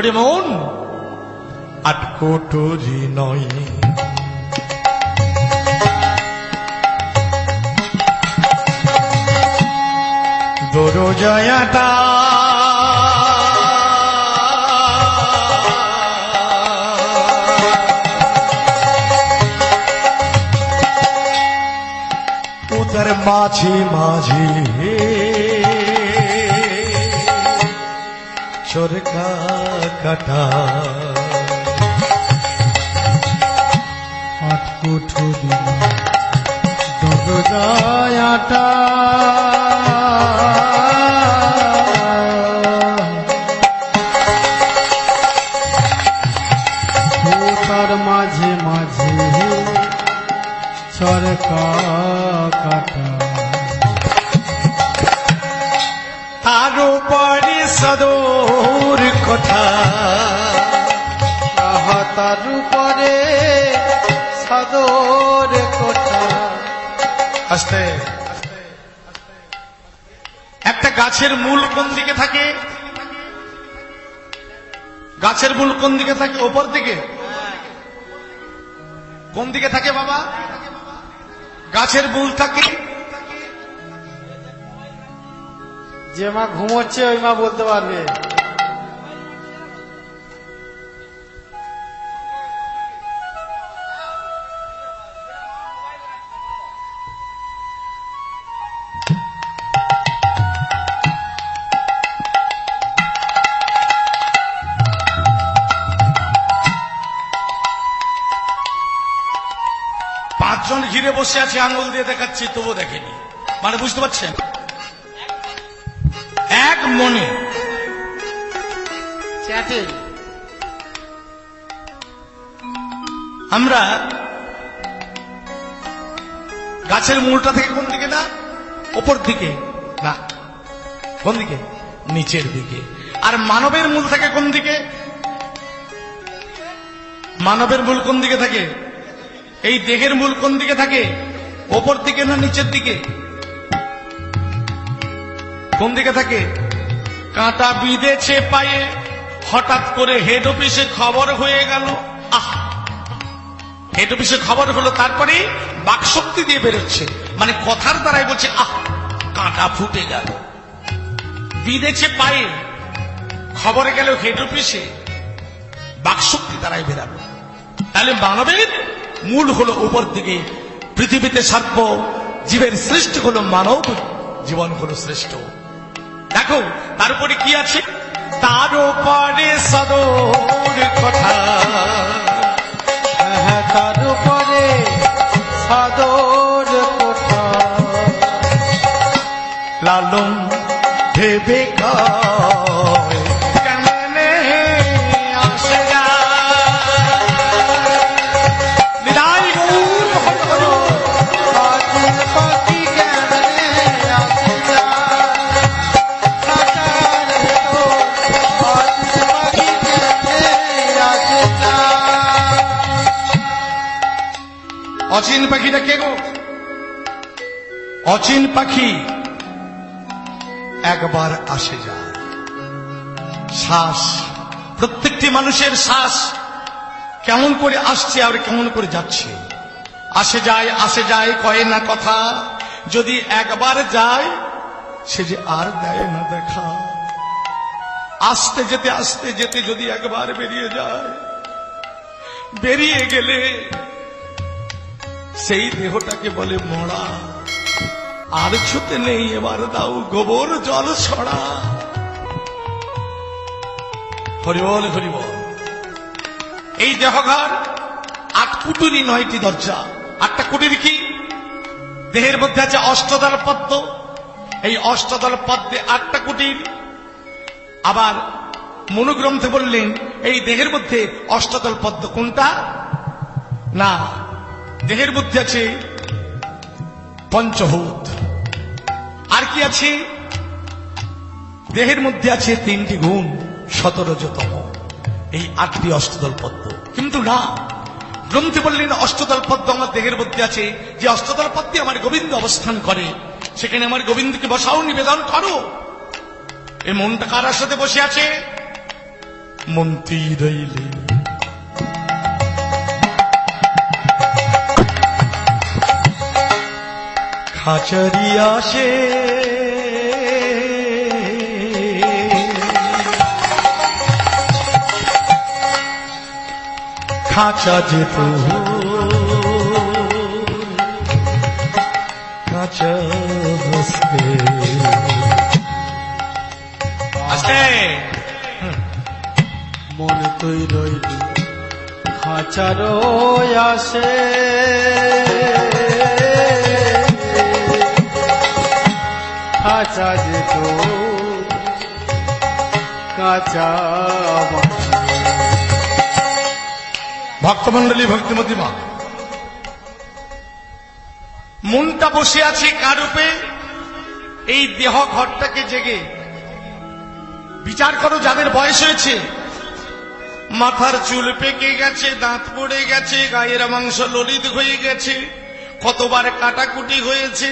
ওরে মন? আট নয়। দরজায়াটা উতার মাঝি মাঝে সরকা কাটা। আট কুঠুরি দরজায়াটা তার মাঝে মাঝে সরকা কাটা। সদর কথা। তার উপরে সদর কোঠা আস্তে। একটা গাছের মূল কোন দিকে থাকে? গাছের মূল কোন দিকে থাকে? ওপর দিকে? কোন দিকে থাকে বাবা? গাছের মূল থাকে যে মা ঘুমোচ্ছে, ওই মা বলতে পারবে। পাঁচজন ঘিরে বসে আছে, আঙুল দিয়ে দেখাচ্ছি, তবুও দেখেনি। মানে বুঝতে পারছেন? মনে। চ্যাটে আমরা গাছের মূলটা থেকে কোন দিকে না? ওপর দিকে। না কোন দিকে? নিচের দিকে। আর মানবের মূল থাকে কোন দিকে? মানবের মূল কোন দিকে থাকে? এই দেহের মূল কোন দিকে থাকে? ওপর দিকে না নিচের দিকে? কোন দিকে থাকে? কাঁটা বিঁধেছে পায়ে হঠাৎ করে হেড অফিসে খবর হয়ে গেল। আহ! হেড অফিসে খবর হলো, তারপরে বাকশক্তি দিয়ে বেরোচ্ছে। মানে কথার দ্বারাই বলছে, আহ! কাঁটা ফুটে গেল। বিদেছে পায়ে খবরে গেল হেড অফিসে বাকশক্তি দ্বারাই বেরালো। তাহলে মানবের মূল হলো উপর দিকে, পৃথিবীতে সর্ব জীবের শ্রেষ্ঠ হলো মানব, জীবন হলো শ্রেষ্ঠ। দেখো তার উপরে কি আছে? তার উপরে সদর কথা। হ্যাঁ তার উপরে সদর কথা। লালন ভেবে কয়, অচিন পাখিটা কে গো? অচিন পাখি একবার আসে যায় শ্বাস, প্রত্যেকটি মানুষের শ্বাস কেমন করে আসছে আর কেমন করে যাচ্ছে? আসে যায় আসে যায়, কয়ে না কথা। যদি একবার যায়, সে যে আর দেয় না দেখা। আসতে যেতে আসতে যেতে যদি একবার বেরিয়ে যায়, বেরিয়ে গেলে সেই দেহটাকে বলে মরা। আর ছুতে নেই এবার দাও গোবর জল ছড়া। হরিবল হরিবল এই দেহঘর আট কুটুরি নয়টি দরজা। আটটা কুটির কি? দেহের মধ্যে আছে অষ্টদল পদ্ম। এই অষ্টদল পদ্মে আটটা কুটির। আবার মনুগ্রন্থে বললেন, এই দেহের মধ্যে অষ্টদল পদ্ম কোনটা? না দেহের মধ্যে আছে পঞ্চভূত। আর কি আছে? দেহের মধ্যে আছে তিনটি গুণ সতরজতম এই আটটি অষ্টদল পদ্ম। কিন্তু না, গ্রন্থে বললেন অষ্টদল পদ্ম আমার দেহের মধ্যে আছে। যে অষ্টদল পদ্মে আমার গোবিন্দ অবস্থান করে, সেখানে আমার গোবিন্দকে বসাও, নিবেদন করো। এই মনটা কারার সাথে বসে আছে? মন্ত্রী রইলে খাচারি আসে। খাঁচা যেত। খাঁচা আসে মন তুই রইলি খাঁচারো আসে। খাঁচা যেত কাঁচা ভক্তমন্ডলী ভক্তিমতী মা, মনটা বসে আছে কারূপে এই দেহ ঘরটাকে জেগে। বিচার করো যাদের বয়স হয়েছে। মাথার চুল পেকে গেছে, দাঁত পড়ে গেছে, গায়ের মাংস ললিত হয়ে গেছে, কতবার কাটাকুটি হয়েছে।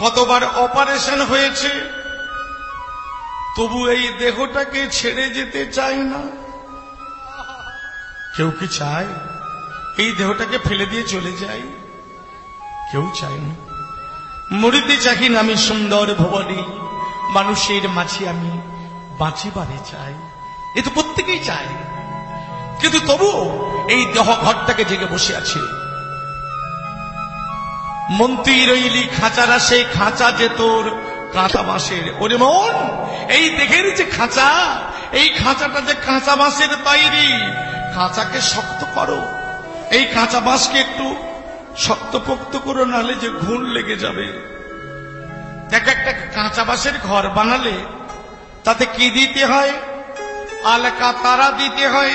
কতবার অপারেশন হয়েছে? তবু এই দেহটাকে ছেড়ে যেতে চায় না। কেউ কি চায় এই দেহটাকে ফেলে দিয়ে চলে যায়? কেউ চায় না। মরিতে চাহি না আমি সুন্দর ভবনে, মানুষের মাঝে আমি বাঁচিবারে চাই। এ তো প্রত্যেকেই চায়। কিন্তু তবুও এই দেহ ঘরটাকে জেগে বসে আছে। মন্ত্রী রইলি খাঁচারা সেই খাঁচা যে তোর কাঁচা বাঁশের ওরে মন এই দেখের যে খাঁচা এই খাঁচাটা যে কাঁচা বাঁশের তৈরি খাঁচাকে শক্ত করো। এই কাঁচা বাঁশকে একটু শক্তপোক্ত করো নাহলে যে ঘুণ লেগে যাবে। দেখ একটা কাঁচা বাঁশের ঘর বানালে তাতে কি দিতে হয়? আলকা তারা দিতে হয়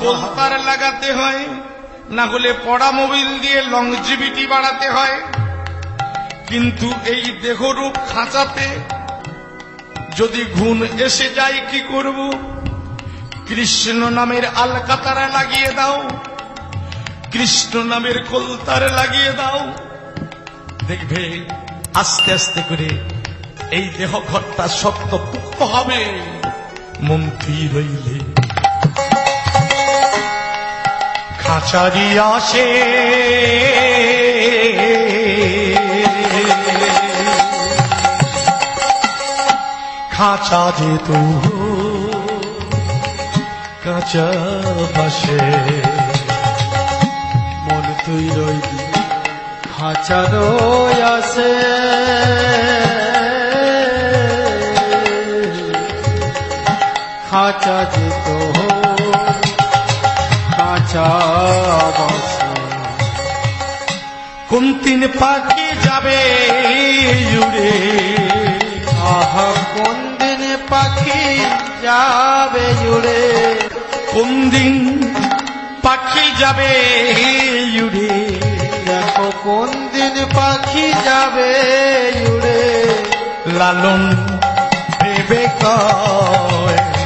পোলতার লাগাতে হয় না হলে পড়া মোবিল দিয়ে লংজিভিটি বাড়াতে হয়। কিন্তু এই দেহরূপ খাঁচাতে যদি ঘুণ এসে যায় কি করব? কৃষ্ণ নামের আলকাতারা লাগিয়ে দাও। কৃষ্ণ নামের কলতার লাগিয়ে দাও। দেখবে আস্তে আস্তে করে এই দেহ ঘরটা শক্ত পুক্ত হবে। মন্ত্রী রইলে খাঁচারি আসে। খাঁচা যেত কাঁচা বাসে মন তুই রইলি খাঁচারো আসে। খাঁচা যেত কোন তিন পাখি যাবে উড়ে আহা, কোন দিন পাখি যাবে জুড়ে? কোন দিন পাখি যাবে উড়ে দেখো, কোন দিন পাখি যাবে জুড়ে? লালন ভেবে কয়।